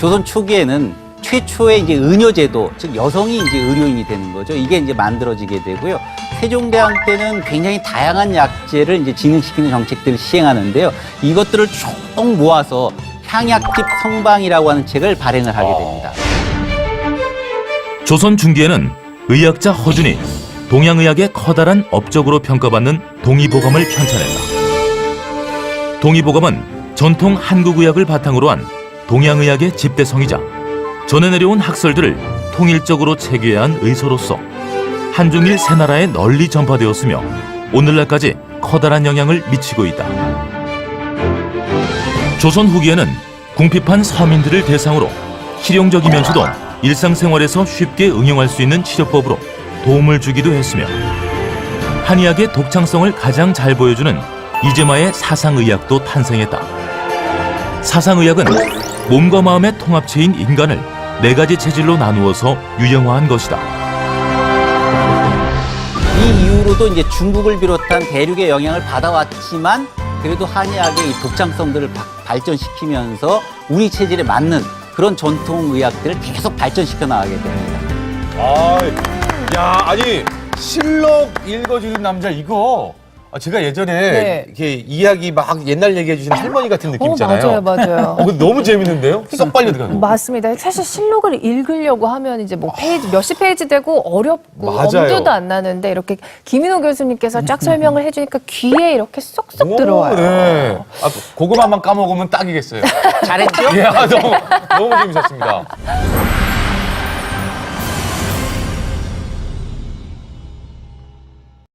조선 초기에는 최초의 이제 의료제도, 즉 여성이 이제 의료인이 되는 거죠. 이게 이제 만들어지게 되고요. 세종대왕 때는 굉장히 다양한 약제를 이제 진행시키는 정책들을 시행하는데요. 이것들을 쭉 모아서 향약집 성방이라고 하는 책을 발행을 하게 됩니다. 조선 중기에는 의학자 허준이 동양의학의 커다란 업적으로 평가받는 동의보감을 편찬했다. 동의보감은 전통 한국의학을 바탕으로 한 동양의학의 집대성이자 전해 내려온 학설들을 통일적으로 체계한 의소로서 한중일 세 나라에 널리 전파되었으며 오늘날까지 커다란 영향을 미치고 있다. 조선 후기에는 궁핍한 서민들을 대상으로 실용적이면서도 일상생활에서 쉽게 응용할 수 있는 치료법으로 도움을 주기도 했으며 한의학의 독창성을 가장 잘 보여주는 이재마의 사상의학도 탄생했다. 사상의학은 몸과 마음의 통합체인 인간을 네 가지 체질로 나누어서 유형화한 것이다. 이 이후로도 이제 중국을 비롯한 대륙의 영향을 받아왔지만 그래도 한의학의 이 독창성들을 바- 발전시키면서 우리 체질에 맞는 그런 전통 의학들을 계속 발전시켜 나가게 됩니다. 아, 야, 아니 실록 읽어주는 남자 이거 아, 제가 예전에 네. 이렇게 이야기 막 옛날 얘기해 주시는 할머니 같은 느낌 어, 있잖아요. 맞아요, 맞아요. 어, 근데 너무 재밌는데요? 쏙 빨려 들어가고. 맞습니다. 사실 실록을 읽으려고 하면 이제 뭐 페이지 몇십 페이지 되고 어렵고 맞아요. 엄두도 안 나는데 이렇게 김인호 교수님께서 쫙 설명을 해주니까 귀에 이렇게 쏙쏙 오, 들어와요. 네. 아, 고구마만 까먹으면 딱이겠어요. 잘했죠? 예, 아, 너무 너무 재밌었습니다.